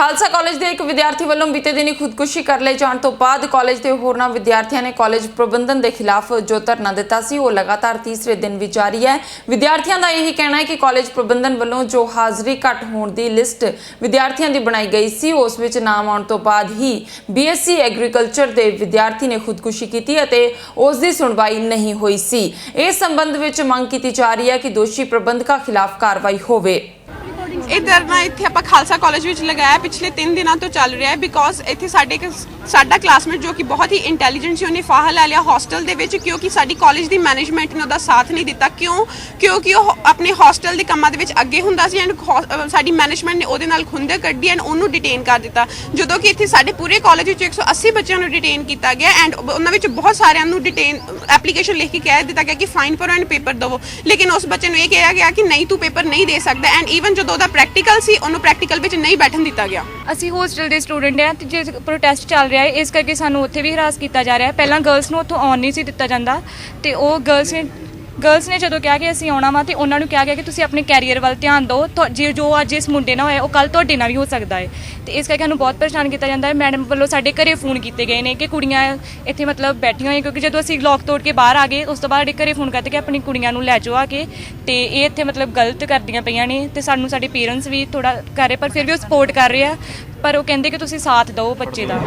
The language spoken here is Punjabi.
ਖਾਲਸਾ ਕਾਲਜ ਦੇ ਇੱਕ ਵਿਦਿਆਰਥੀ ਵੱਲੋਂ ਬੀਤੇ ਦਿਨੀ ਖੁਦਕੁਸ਼ੀ ਕਰ ਲਏ ਜਾਣ ਤੋਂ ਬਾਅਦ ਕਾਲਜ ਦੇ ਹੋਰਨਾਂ ਵਿਦਿਆਰਥੀਆਂ ਨੇ ਕਾਲਜ ਪ੍ਰਬੰਧਨ ਦੇ ਖਿਲਾਫ ਜੋ ਧਰਨਾ ਦਿੱਤਾ ਸੀ, ਉਹ ਲਗਾਤਾਰ ਤੀਸਰੇ ਦਿਨ ਵੀ ਜਾਰੀ ਹੈ। ਵਿਦਿਆਰਥੀਆਂ ਦਾ ਇਹੀ ਕਹਿਣਾ ਹੈ ਕਿ ਕਾਲਜ ਪ੍ਰਬੰਧਨ ਵੱਲੋਂ ਜੋ ਹਾਜ਼ਰੀ ਘੱਟ ਹੋਣ ਦੀ ਲਿਸਟ ਵਿਦਿਆਰਥੀਆਂ ਦੀ ਬਣਾਈ ਗਈ ਸੀ, ਉਸ ਵਿੱਚ ਨਾਮ ਆਉਣ ਤੋਂ ਬਾਅਦ ਹੀ ਬੀਐਸਸੀ ਐਗਰੀਕਲਚਰ ਦੇ ਵਿਦਿਆਰਥੀ ਨੇ ਖੁਦਕੁਸ਼ੀ ਕੀਤੀ ਅਤੇ ਉਸ ਦੀ ਸੁਣਵਾਈ ਨਹੀਂ ਹੋਈ ਸੀ। ਇਸ ਸੰਬੰਧ ਵਿੱਚ ਮੰਗ ਕੀਤੀ ਜਾ ਰਹੀ ਹੈ ਕਿ ਦੋਸ਼ੀ ਪ੍ਰਬੰਧਕਾਂ ਖਿਲਾਫ ਕਾਰਵਾਈ ਹੋਵੇ। ਇਹ ਧਰਨਾ ਇੱਥੇ ਆਪਾਂ ਖਾਲਸਾ ਕਾਲਜ ਵਿੱਚ ਲਗਾਇਆ, ਪਿਛਲੇ 3 ਦਿਨਾਂ ਤੋਂ ਚੱਲ ਰਿਹਾ ਹੈ ਬਿਕੋਜ਼ ਇੱਥੇ ਸਾਡੇ ਇੱਕ ਸਾਡਾ ਕਲਾਸਮੇਟ ਜੋ ਕਿ ਬਹੁਤ ਹੀ ਇੰਟੈਲੀਜੈਂਟ ਸੀ, ਉਹਨੇ ਫਾਹਾ ਲੈ ਲਿਆ ਹੋਸਟਲ ਦੇ ਵਿੱਚ ਕਿਉਂਕਿ ਸਾਡੀ ਕਾਲਜ ਦੀ ਮੈਨੇਜਮੈਂਟ ਨੇ ਉਹਦਾ ਸਾਥ ਨਹੀਂ ਦਿੱਤਾ। ਕਿਉਂ? ਕਿਉਂਕਿ ਉਹ ਆਪਣੇ ਹੋਸਟਲ ਦੇ ਕੰਮਾਂ ਦੇ ਵਿੱਚ ਅੱਗੇ ਹੁੰਦਾ ਸੀ ਐਂਡ ਸਾਡੀ ਮੈਨੇਜਮੈਂਟ ਨੇ ਉਹਦੇ ਨਾਲ ਖੁੰਦੇ ਕੱਢੀ ਐਂਡ ਉਹਨੂੰ ਡਿਟੇਨ ਕਰ ਦਿੱਤਾ। ਜਦੋਂ ਕਿ ਇੱਥੇ ਸਾਡੇ ਪੂਰੇ ਕਾਲਜ ਵਿੱਚ 180 ਬੱਚਿਆਂ ਨੂੰ ਡਿਟੇਨ ਕੀਤਾ ਗਿਆ ਐਂਡ ਉਹਨਾਂ ਵਿੱਚ ਬਹੁਤ ਸਾਰਿਆਂ ਨੂੰ ਡਿਟੇਨ ਐਪਲੀਕੇਸ਼ਨ ਲਿਖ ਕੇ ਕਹਿ ਦਿੱਤਾ ਗਿਆ ਕਿ ਫਾਈਨ ਭਰੋ ਐਂਡ ਪੇਪਰ ਦਿਵੋ। ਲੇਕਿਨ ਉਸ ਬੱਚੇ ਨੂੰ ਇਹ ਕਿਹਾ ਗਿਆ ਕਿ ਨਹੀਂ, ਤੂੰ ਪੇਪਰ ਨਹੀਂ ਦੇ ਸਕਦਾ ਐਂਡ ਈਵਨ ਜਦੋਂ ਉਹਦਾ ਪ੍ਰੈਕਟੀਕਲ ਸੀ, ਉਹਨੂੰ ਪ੍ਰੈਕਟੀਕਲ ਵਿੱਚ ਨਹੀਂ ਬੈਠਣ ਦਿੱਤਾ ਗਿਆ। ਅਸੀਂ ਹੋਸਟਲ ਦੇ ਸਟੂਡੈਂਟ ਹਾਂ ਤੇ ਜੇ ਪ੍ਰੋਟੈਸਟ ਚੱਲ ਰਿਹਾ ਹੈ, ਇਸ ਕਰਕੇ ਸਾਨੂੰ ਉੱਥੇ ਵੀ ਹਰਾਸ ਕੀਤਾ ਜਾ ਰਿਹਾ ਹੈ। ਪਹਿਲਾਂ ਗਰਲਸ ਨੂੰ ਉੱਥੋਂ ਆਉਣ ਨਹੀਂ ਸੀ ਦਿੱਤਾ ਜਾਂਦਾ ਤੇ ਉਹ ਗਰਲਸ ਨੇ ਗਰਲਸ ਨੇ ਜਦੋਂ ਕਿਹਾ ਕਿ ਅਸੀਂ ਆਉਣਾ ਵਾ ਤੇ ਉਹਨਾਂ ਨੂੰ ਕਿਹਾ ਗਿਆ ਕਿ ਤੁਸੀਂ ਆਪਣੇ ਕੈਰੀਅਰ ਵੱਲ ਧਿਆਨ ਦਿਓ, ਤੁਹਾ- ਜੇ ਜੋ ਅੱਜ ਇਸ ਮੁੰਡੇ ਨਾਲ ਹੋਇਆ, ਉਹ ਕੱਲ ਤੁਹਾਡੇ ਨਾਲ ਵੀ ਹੋ ਸਕਦਾ ਹੈ। ਤੇ ਇਸ ਕਰਕੇ ਸਾਨੂੰ ਬਹੁਤ ਪਰੇਸ਼ਾਨ ਕੀਤਾ ਜਾਂਦਾ ਹੈ। ਮੈਡਮ ਵੱਲੋਂ ਸਾਡੇ ਘਰੇ ਫੋਨ ਕੀਤੇ ਗਏ ਨੇ ਕਿ ਕੁੜੀਆਂ ਇੱਥੇ ਮਤਲਬ ਬੈਠੀਆਂ ਹੋਈਆਂ, ਕਿਉਂਕਿ ਜਦੋਂ ਅਸੀਂ ਲੋਕ ਤੋੜ ਕੇ ਬਾਹਰ ਆ ਗਏ, ਉਸ ਤੋਂ ਬਾਅਦ ਸਾਡੇ ਘਰੇ ਫੋਨ ਕਰਦੇ ਕਿ ਆਪਣੀ ਕੁੜੀਆਂ ਨੂੰ ਲੈ ਜਾਓ ਆ ਕੇ। ਤੇ ਇਹ ਇੱਥੇ ਮਤਲਬ ਗਲਤ ਕਰਦੀਆਂ ਪਈਆਂ ਨੇ ਤੇ ਸਾਨੂੰ ਸਾਡੇ ਪੇਰੈਂਟਸ ਵੀ ਥੋੜਾ ਕਰ ਰਹੇ, ਪਰ ਫਿਰ ਵੀ ਉਹ ਸਪੋਰਟ ਕਰ ਰਹੇ ਆ। ਪਰ ਉਹ ਕਹਿੰਦੇ ਕਿ ਤੁਸੀਂ ਸਾਥ ਦਿਓ ਬੱਚੇ ਦਾ।